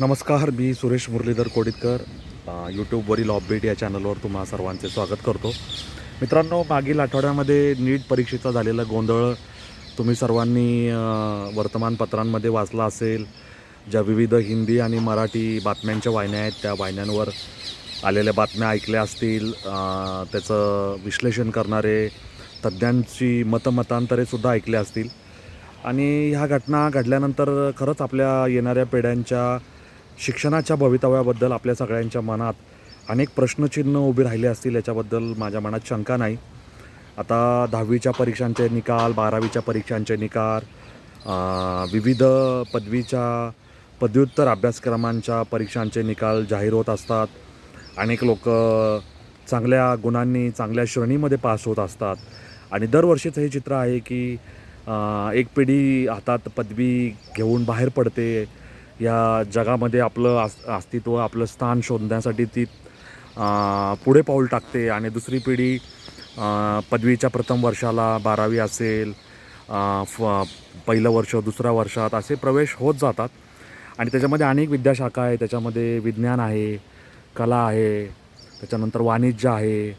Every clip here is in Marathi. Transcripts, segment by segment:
नमस्कार मी सुरेश मुरलीधर कोडितकर यूट्यूबवरील ऑफबीट या चॅनलवर तुम्हा सर्वांचे स्वागत करतो. मित्रांनो मागील आठवड्यामध्ये नीट परीक्षेचा झालेला गोंधळ तुम्ही सर्वांनी वर्तमानपत्रांमध्ये वाचला असेल. ज्या विविध हिंदी आणि मराठी बातम्यांच्या वाहिन्या आहेत त्या वाहिन्यांवर आलेल्या बातम्या ऐकल्या असतील. त्याचं विश्लेषण करणारे तज्ज्ञांची मतमतांतरेसुद्धा ऐकले असतील. आणि ह्या घटना घडल्यानंतर खरंच आपल्या येणाऱ्या पिढ्यांच्या शिक्षणाच्या भवितव्याबद्दल आपल्या सगळ्यांच्या मनात अनेक प्रश्नचिन्ह उभी राहिले असतील याच्याबद्दल माझ्या मनात शंका नाही. आता दहावीच्या परीक्षांचे निकाल बारावीच्या परीक्षांचे निकाल विविध पदवीच्या पदव्युत्तर अभ्यासक्रमांच्या परीक्षांचे निकाल जाहीर होत असतात. अनेक लोक चांगल्या गुणांनी चांगल्या श्रेणीमध्ये पास होत असतात. आणि दरवर्षीचं हे चित्र आहे की एक पिढी हातात पदवी घेऊन बाहेर पडते. या जगामध्ये आपलं आस अस्तित्व आपलं स्थान शोधण्यासाठी ती पुढे पाऊल टाकते आणि दुसरी पिढी पदवीच्या प्रथम वर्षाला बारावी असेल फ पहिलं वर्ष दुसऱ्या वर्षात असे प्रवेश होत जातात. आणि त्याच्यामध्ये अनेक विद्याशाखा आहे त्याच्यामध्ये विज्ञान आहे कला आहे त्याच्यानंतर वाणिज्य आहे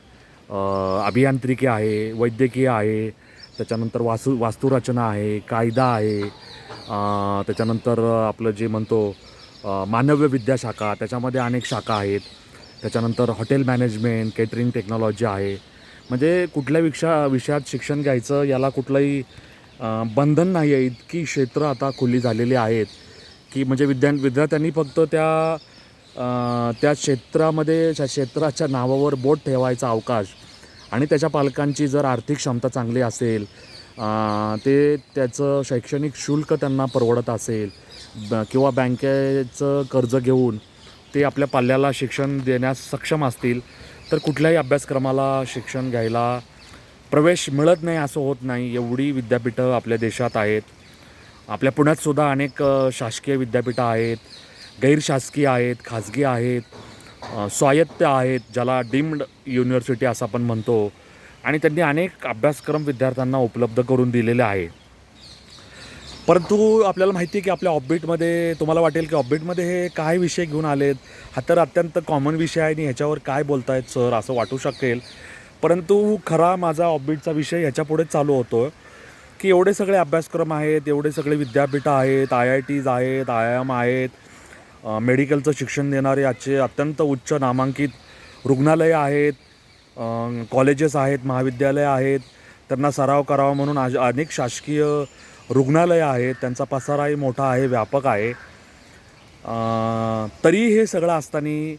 अभियांत्रिकी आहे वैद्यकीय आहे त्याच्यानंतर वासू वास्तुरचना आहे कायदा आहे त्याच्यानंतर आपलं जे म्हणतो मानव्य विद्याशाखा त्याच्यामध्ये अनेक शाखा आहेत. त्याच्यानंतर हॉटेल मॅनेजमेंट केटरिंग टेक्नॉलॉजी आहे. म्हणजे कुठल्या विषया विषयात शिक्षण घ्यायचं याला कुठलंही बंधन नाही आहे इतकी क्षेत्र आता खुली झालेली आहेत की म्हणजे विद्या विद्यार्थ्यांनी फक्त त्या त्या क्षेत्रामध्ये क्षेत्राच्या नावावर बोट ठेवायचा अवकाश आणि त्याच्या पालकांची जर आर्थिक क्षमता चांगली असेल ते त्याचं शैक्षणिक शुल्क त्यांना परवडत असेल ब किंवा बँकेचं कर्ज घेऊन ते आपल्या पाल्याला शिक्षण देण्यास सक्षम असतील तर कुठल्याही अभ्यासक्रमाला शिक्षण घ्यायला प्रवेश मिळत नाही असं होत नाही एवढी विद्यापीठं आपल्या देशात आहेत. आपल्या पुण्यातसुद्धा अनेक शासकीय विद्यापीठं आहेत गैरशासकीय आहेत खाजगी आहेत. स्वायत्त आहेत ज्याला डीम्ड युनिव्हर्सिटी असं आपण म्हणतो. आणि त्यांनी अनेक अभ्यासक्रम विद्यार्थ्यांना उपलब्ध करून दिलेले आहे. परंतु आपल्याला माहिती आहे की आपल्या ऑबिटमध्ये तुम्हाला वाटेल की ऑबिटमध्ये हे काय विषय घेऊन आलेत? हा तर अत्यंत कॉमन विषय आहे आणि ह्याच्यावर काय बोलतायत सर असं वाटू शकेल. परंतु खरा माझा ऑबिटचा विषय ह्याच्यापुढे चालू होतो की एवढे सगळे अभ्यासक्रम आहेत एवढे सगळे विद्यापीठं आहेत आय आय टीज आहेत आय आय एम आहेत. मेडिकलचं शिक्षण देणारे आजचे अत्यंत उच्च नामांकित रुग्णालयं आहेत कॉलेजेस आहेत महाविद्यालयं आहेत. त्यांना सराव करावा म्हणून आज अनेक शासकीय रुग्णालयं आहेत. त्यांचा पसाराही मोठा आहे व्यापक आहे. तरी हे सगळं असताना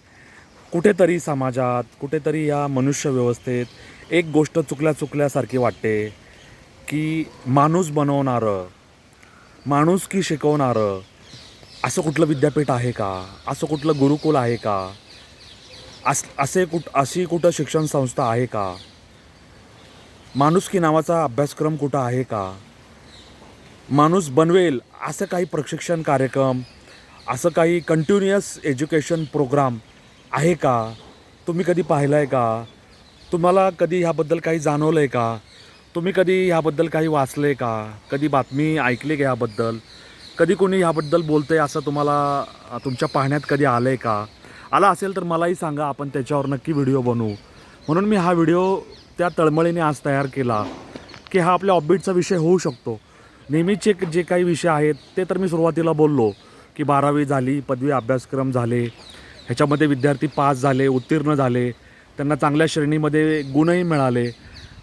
कुठेतरी समाजात कुठेतरी या मनुष्य व्यवस्थेत एक गोष्ट चुकल्या चुकल्यासारखी वाटते की माणूस बनवणारं माणूस की शिकवणारं असं कुठलं विद्यापीठ आहे का? असं कुठलं गुरुकुल आहे का? अस असे कुठ अशी कुठं शिक्षण संस्था आहे का? माणुसकी नावाचा अभ्यासक्रम कुठं आहे का? माणूस बनवेल असं काही प्रशिक्षण कार्यक्रम असं काही कंटिन्युअस एज्युकेशन प्रोग्राम आहे का? तुम्ही कधी पाहिलं आहे का? तुम्हाला कधी ह्याबद्दल काही जाणवलं आहे का? तुम्ही कधी ह्याबद्दल काही वाचलं आहे का? कधी बातमी ऐकली का ह्याबद्दल? कधी कोणी ह्याबद्दल बोलतं आहे असं तुम्हाला तुमच्या पाहण्यात कधी आलं आहे का? आला असेल तर मलाही सांगा आपण त्याच्यावर नक्की व्हिडिओ बनवू. म्हणून मी हा व्हिडिओ त्या तळमळीने आज तयार केला की हा आपल्या ऑफबीटचा विषय होऊ शकतो. नेहमीचे जे काही विषय आहेत ते तर मी सुरुवातीला बोललो की बारावी झाली पदवी अभ्यासक्रम झाले ह्याच्यामध्ये विद्यार्थी पास झाले उत्तीर्ण झाले त्यांना चांगल्या श्रेणीमध्ये गुणही मिळाले.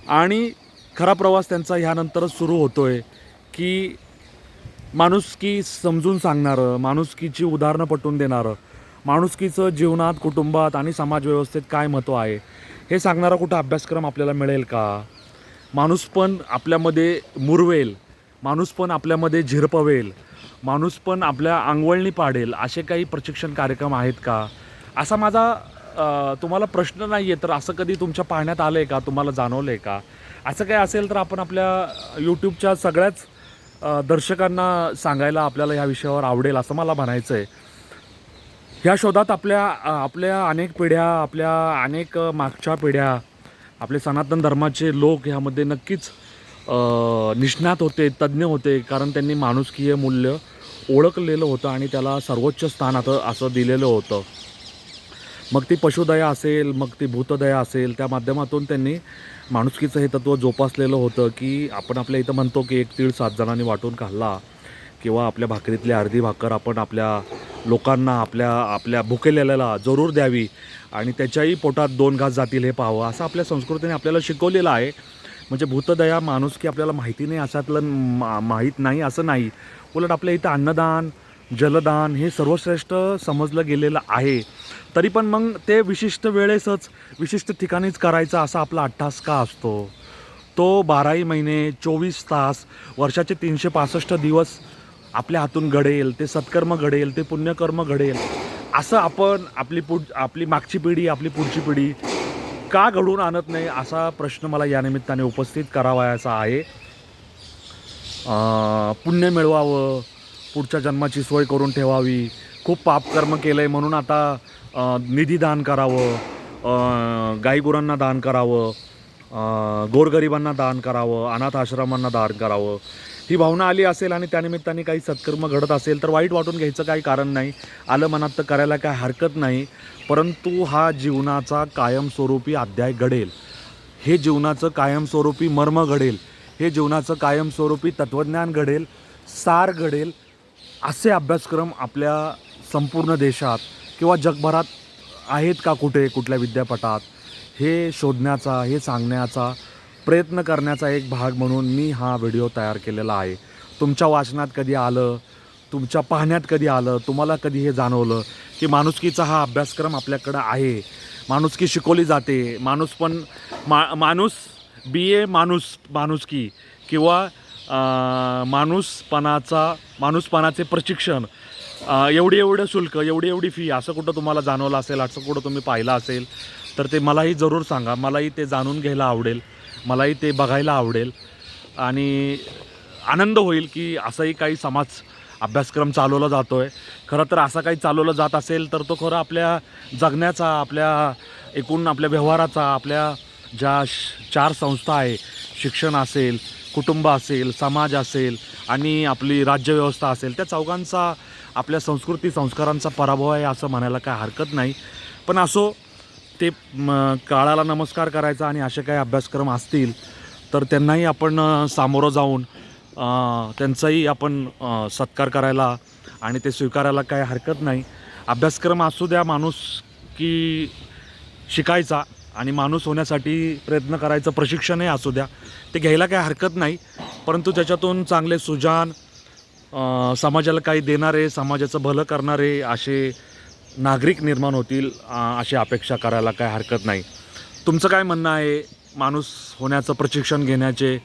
आणि खरा प्रवास त्यांचा ह्यानंतरच सुरू होतो आहे की माणुसकी समजून सांगणारं माणुसकीची उदाहरणं पटवून देणारं माणुसकीचं जीवनात कुटुंबात आणि समाजव्यवस्थेत काय महत्त्व आहे हे सांगणारा कुठं अभ्यासक्रम आपल्याला मिळेल का? माणूस पण आपल्यामध्ये मुरवेल माणूस पण आपल्यामध्ये झिरपवेल माणूस पण आपल्या अंगवळणी पाडेल असे काही प्रशिक्षण कार्यक्रम आहेत का? असा माझा तुम्हाला प्रश्न नाही आहे तर असं कधी तुमच्या पाहण्यात आलं आहे का? तुम्हाला जाणवलं आहे का? असं काही असेल तर आपण आपल्या यूट्यूबच्या सगळ्याच दर्शकांना सांगायला आपल्याला ह्या विषयावर आवडेल असं मला म्हणायचं आहे ह्या शोधात आपल्या आपल्या अनेक पिढ्या आपल्या अनेक मागच्या पिढ्या आपले सनातन धर्माचे लोक ह्यामध्ये नक्कीच निष्णात होते तज्ज्ञ होते कारण त्यांनी माणुसकीय मूल्य ओळखलेलं होतं आणि त्याला सर्वोच्च स्थान आता असं दिलेलं होतं. मग ती पशुदया असेल मग ती भूतदया असेल त्या माध्यमातून त्यांनी माणुसकीचं हे तत्त्व जोपासलेलं होतं की आपण आपल्या इथं म्हणतो की एक तीळ सात जणांनी वाटून खाल्ला किंवा आपल्या भाकरीतली अर्धी भाकर आपण आपल्या लोकांना आपल्या आपल्या भुकेलेल्याला जरूर द्यावी आणि त्याच्याही पोटात दोन घास जातील हे पाहावं असं आपल्या संस्कृतीने आपल्याला शिकवलेलं आहे. म्हणजे भूतदया माणुसकी आपल्याला माहिती नाही अशातलं मा माहीत नाही असं नाही. उलट आपल्या इथं अन्नदान जलदान हे सर्वश्रेष्ठ समजलं गेलेलं आहे. तरी पण मग ते विशिष्ट वेळेसच विशिष्ट ठिकाणीच करायचा असा आपला अट्टास का असतो? तो बाराही महिने चोवीस तास वर्षाचे तीनशे पासष्ट दिवस आपल्या हातून घडेल ते सत्कर्म घडेल ते पुण्यकर्म घडेल असं आपण आपली पुढ आपली मागची पिढी आपली पुढची पिढी का घडून आणत नाही असा प्रश्न मला या निमित्ताने उपस्थित करावायचा आहे. पुण्य मिळवावं पुढच्या जन्माची सोय करून ठेवावी. खूप पापकर्म केलं आहे म्हणून आता निधी दान करावं गाईगुरांना दान करावं गोरगरिबांना दान करावं अनाथ आश्रमांना दान करावं. ही भावना आली असेल आणि त्यानिमित्ताने काही सत्कर्म घडत असेल तर वाईट वाटून घ्यायचं काही कारण नाही. आलं मनात तर करायला काय हरकत नाही परंतु हा जीवनाचा कायमस्वरूपी अध्याय घडेल. हे जीवनाचं कायमस्वरूपी मर्म घडेल. हे जीवनाचं कायमस्वरूपी तत्त्वज्ञान घडेल. सार घडेल. असे अभ्यासक्रम आपल्या संपूर्ण देशात किंवा जगभरात आहेत का कुठे कुठल्या विद्यापीठात हे शोधण्याचा हे सांगण्याचा प्रयत्न करण्याचा एक भाग म्हणून मी हा व्हिडिओ तयार केलेला आहे. तुमच्या वाचनात कधी आलं? तुमच्या पाहण्यात कधी आलं? तुम्हाला कधी हे जाणवलं की माणुसकीचा हा अभ्यासक्रम आपल्याकडं आहे? माणुसकी शिकवली जाते. माणूस पण मा माणूस बी ए माणूस माणुसकी किंवा माणूसपणाचा माणूसपणाचे प्रशिक्षण एवढी एवढं शुल्क एवढी एवढी फी असं कुठं तुम्हाला जाणवलं असेल असं कुठं तुम्ही पाहिलं असेल तर ते मलाही जरूर सांगा. मलाही ते जाणून घ्यायला आवडेल. मलाही ते बघायला आवडेल. आणि आनंद होईल की असंही काही समाज अभ्यासक्रम चालवला जातो आहे खरं तर असं काही चालवलं जात असेल तर तो खरं आपल्या जगण्याचा आपल्या एकूण आपल्या व्यवहाराचा आपल्या ज्या श- चार संस्था आहे शिक्षण असेल कुटुंब असेल समाज असेल आणि आपली राज्यव्यवस्था असेल त्या चौघांचा आपल्या संस्कृती संस्कारांचा पराभव आहे असं म्हणायला काय हरकत नाही. पण असो ते काळाला नमस्कार करायचा आणि असे काही अभ्यासक्रम असतील तर त्यांनाही आपण सामोरं जाऊन त्यांचाही आपण सत्कार करायला आणि ते स्वीकारायला काही हरकत नाही. अभ्यासक्रम असू द्या माणूस की शिकायचा आणि माणूस होण्यासाठी प्रयत्न करायचं प्रशिक्षणही असू द्या. ते घ्यायला काही हरकत नाही. परंतु त्याच्यातून चांगले सुजान समाजाला काही देणारे समाजाचं भलं करणारे असे नागरिक निर्माण होतील अशी अपेक्षा करायला काय हरकत नाही. तुमचं काय म्हणणं आहे? माणूस होण्याचं प्रशिक्षण घेण्याचे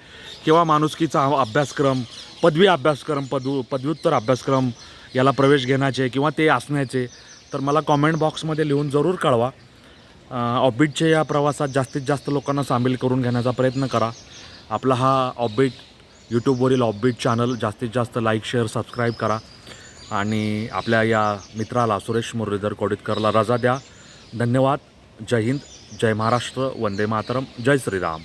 किंवा माणुसकीचा अभ्यासक्रम पदवी अभ्यासक्रम पदू पदव्युत्तर अभ्यासक्रम याला प्रवेश घेण्याचे किंवा ते असण्याचे तर मला कॉमेंट बॉक्समध्ये लिहून जरूर कळवा. ऑबिटच्या या प्रवासात जास्तीत जास्त लोकांना सामील करून घेण्याचा प्रयत्न करा. आपला हा ऑबिट यूट्यूबवरील ऑबिट चॅनल जास्तीत जास्त लाईक शेअर सबस्क्राईब करा. आणि आपल्या या मित्राला सुरेश मुरलीधर कोडितकरला रजा द्या. धन्यवाद. जय हिंद. जय महाराष्ट्र. वंदे मातरम. जय श्रीराम.